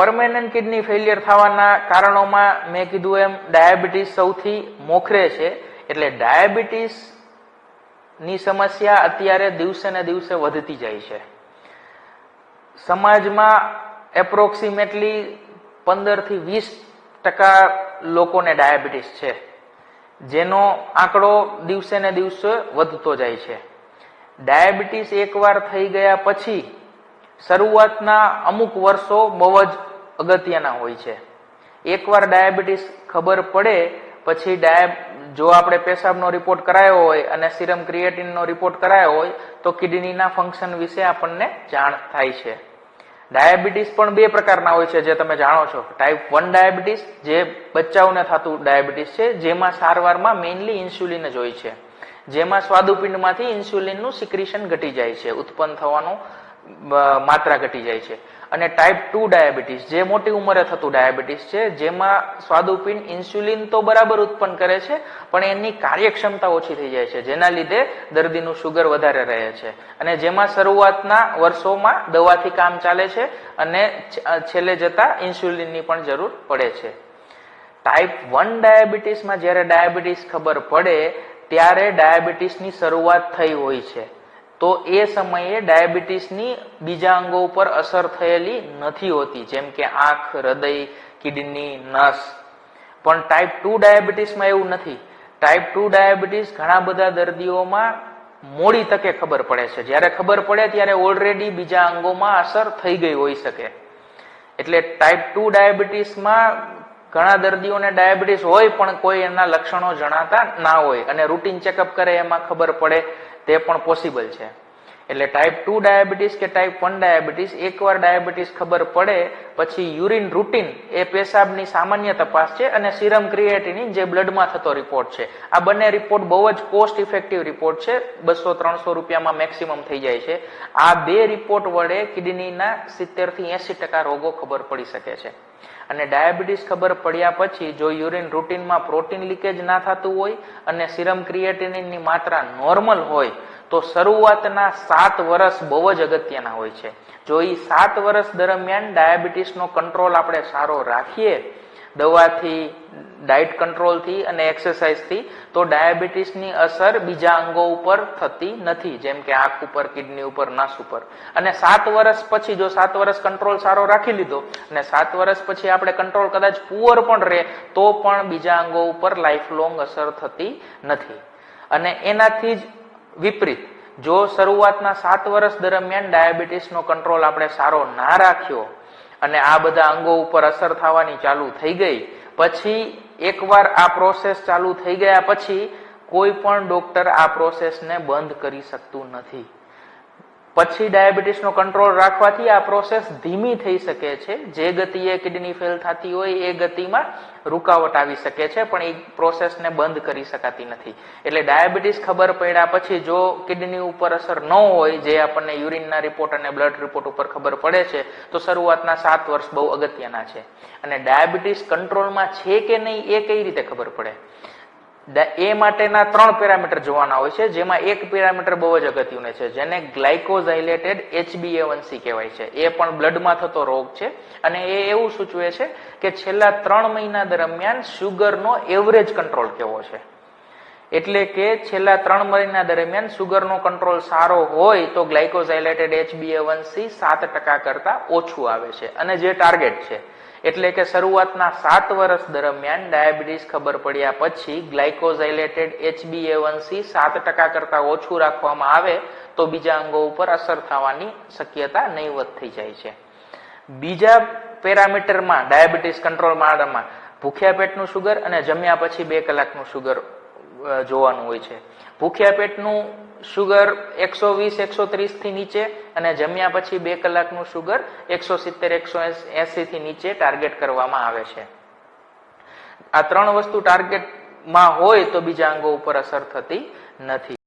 Permanent kidney failure થવાના કારણોમાં મેં કીધું એમ ડાયાબિટીસ સૌથી મોખરે છે. એટલે ડાયાબિટીસની સમસ્યા અત્યારે દિવસે ને દિવસે વધતી જાય છે. સમાજમાં એપ્રોક્સિમેટલી પંદરથી વીસ ટકા લોકોને ડાયાબિટીસ છે, જેનો આંકડો દિવસે ને દિવસે વધતો જાય છે. ડાયાબિટીસ એકવાર થઈ ગયા પછી શરૂઆતના અમુક વર્ષો બહુ જ અગત્યના હોય છે. એકવાર ડાયાબિટીસ ખબર પડે, પછી ડાયા, જો આપણે પેશાબનો રિપોર્ટ કરાયો હોય અને સિરમ ક્રિએટિનનો રિપોર્ટ કરાયો હોય, તો કિડનીના ફંક્શન વિશે આપણને જાણ થાય છે. ડાયાબિટીસ પણ બે પ્રકારના હોય છે, જે તમે જાણો છો. ટાઈપ વન ડાયાબિટીસ, જે બચ્ચાઓને થતું ડાયાબિટીસ છે, જેમાં સારવારમાં મેઇનલી ઇન્સ્યુલિન જ હોય છે. જેમાં સ્વાદુપિંડમાંથી ઇન્સ્યુલિનનું સિક્રિશન ઘટી જાય છે, ઉત્પન્ન થવાનું માત્રા ઘટી જાય છે. અને ટાઈપ ટુ ડાયાબિટીસ જે મોટી ઉંમરે થતું ડાયાબિટીસ છે, જેમાં સ્વાદુપિંડ ઇન્સ્યુલિન તો બરાબર ઉત્પન્ન કરે છે, પણ એની કાર્યક્ષમતા ઓછી થઈ જાય છે, જેના લીધે દર્દીનું શુગર વધારે રહે છે. અને જેમાં શરૂઆતના વર્ષોમાં દવાથી કામ ચાલે છે અને છેલ્લે જતા ઇન્સ્યુલિનની પણ જરૂર પડે છે. ટાઈપ વન ડાયાબિટીસમાં જ્યારે ડાયાબિટીસ ખબર પડે, ત્યારે ડાયાબિટીસની શરૂઆત થઈ હોય છે. તો એ સમયે ડાયાબિટીસની બીજા અંગો ઉપર અસર થયેલી નથી હોતી, જેમ કે આંખ, હૃદય, કિડની, નસ. પણ ટાઈપ ટુ ડાયાબિટીસમાં એવું નથી. ટાઈપ ટુ ડાયાબિટીસ ઘણા બધા દર્દીઓમાં મોડી તકે ખબર પડે છે. જ્યારે ખબર પડે ત્યારે ઓલરેડી બીજા અંગોમાં અસર થઈ ગઈ હોઈ શકે. એટલે ટાઈપ ટુ ડાયાબિટીસમાં ઘણા દર્દીઓને ડાયાબિટીસ હોય પણ કોઈ એના લક્ષણો જણાતા ના હોય અને રૂટીન ચેકઅપ કરે એમાં ખબર પડે તે પણ પોસિબલ છે. એટલે ટાઈપ ટુ ડાયાબિટીસ કે ટાઈપ વન ડાયાબિટીસ એકવાર ડાયાબિટીસ ખબર પડે, પછી યુરિન રૂટીન એ પેશાબની સામાન્ય તપાસ છે અને સિરમ ક્રિએટિનિન જે બ્લડમાં થતો રિપોર્ટ છે. આ બંને રિપોર્ટ બહુ જ કોસ્ટ ઇફેક્ટિવ રિપોર્ટ છે. બસો ત્રણસો રૂપિયામાં મેક્સિમમ થઈ જાય છે. આ બે રિપોર્ટ વડે કિડનીના સિત્તેરથી એસી ટકા રોગો ખબર પડી શકે છે. અને ડાયાબિટીસ ખબર પડ્યા પછી જો યુરિન રૂટીનમાં પ્રોટીન લીકેજ ના થતું હોય અને સિરમ ક્રિએટિનિનની માત્રા નોર્મલ હોય તો શરૂઆતના સાત વર્ષ બહુ જ અગત્યના હોય છે. જો એ સાત વર્ષ દરમિયાન ડાયાબિટીસનો કંટ્રોલ આપણે સારો રાખીએ, દવાથી, ડાયટ કંટ્રોલથી અને એક્સરસાઇઝથી, તો ડાયાબિટીસની અસર બીજા અંગો ઉપર થતી નથી, જેમ કે આંખ ઉપર, કિડની ઉપર, નસ ઉપર. અને સાત વર્ષ પછી જો સાત વર્ષ કંટ્રોલ સારો રાખી લીધો અને સાત વર્ષ પછી આપણે કંટ્રોલ કદાચ પુઅર પણ રહે, તો પણ બીજા અંગો ઉપર લાઈફ લોંગ અસર થતી નથી. અને એનાથી જ વિપરીત. જો શરૂઆતના સાત વર્ષ દરમિયાન ડાયાબિટીસનો કંટ્રોલ આપણે સારો ના રાખ્યો અને આ બધા અંગો ઉપર અસર થવાની ચાલુ થઈ ગઈ, પછી એકવાર આ પ્રોસેસ ચાલુ થઈ ગયા પછી કોઈ પણ ડોક્ટર આ પ્રોસેસને બંધ કરી શકતું નથી. પછી ડાયાબિટીસનો કંટ્રોલ રાખવાથી આ પ્રોસેસ ધીમી થઈ શકે છે. જે ગતિએ કિડની ફેલ થતી હોય એ ગતિમાં રૂકાવટ આવી શકે છે, પણ એ પ્રોસેસને બંધ કરી શકાતી નથી. એટલે ડાયાબિટીસ ખબર પડ્યા પછી જો કિડની ઉપર અસર ન હોય, જે આપણને યુરિનના રિપોર્ટ અને બ્લડ રિપોર્ટ ઉપર ખબર પડે છે, તો શરૂઆતના સાત વર્ષ બહુ અગત્યના છે. અને ડાયાબિટીસ કંટ્રોલમાં છે કે નહીં એ કઈ રીતે ખબર પડે? એ માટેના ત્રણ પેરામીટર જોવાના હોય છે, જેમાં એક પેરામીટર બહુ જ અગત્યનું છે, જેને ગ્લાયકોઝાઇલેટેડ HbA1c કહેવાય છે. એ પણ બ્લડમાં થતો રોગ છે અને એ એવું સૂચવે છે કે છેલ્લા ત્રણ મહિના દરમિયાન શુગરનો એવરેજ કંટ્રોલ કેવો છે. એટલે કે છેલ્લા ત્રણ મહિના દરમિયાન સુગરનો કંટ્રોલ સારો હોય તો ગ્લાયકોઝાઇલેટેડ HbA1c સાત ટકા કરતા ઓછું આવે છે. અને જે ટાર્ગેટ છે એટલે કે શરૂઆતના સાત વર્ષ દરમિયાન ડાયાબિટીસ ખબર પડ્યા પછી ગ્લાયકોઝાઇલેટેડ HbA1c સાત ટકા કરતા ઓછું રાખવામાં આવે તો બીજા અંગો ઉપર અસર થવાની શક્યતા નહીવત થઈ જાય છે. બીજા પેરામીટરમાં ડાયાબિટીસ કંટ્રોલ માળામાં ભૂખ્યા પેટનું શુગર અને જમ્યા પછી બે કલાકનું શુગર જોવાનું હોય છે. ભૂખ્યા પેટનું શુગર એકસો વીસ, એકસો ત્રીસથી નીચે અને જમ્યા પછી બે કલાકનું શુગર એકસો સિત્તેર, એકસો એસી થી નીચે ટાર્ગેટ કરવામાં આવે છે. આ ત્રણ વસ્તુ ટાર્ગેટમાં હોય તો બીજા અંગો ઉપર અસર થતી નથી.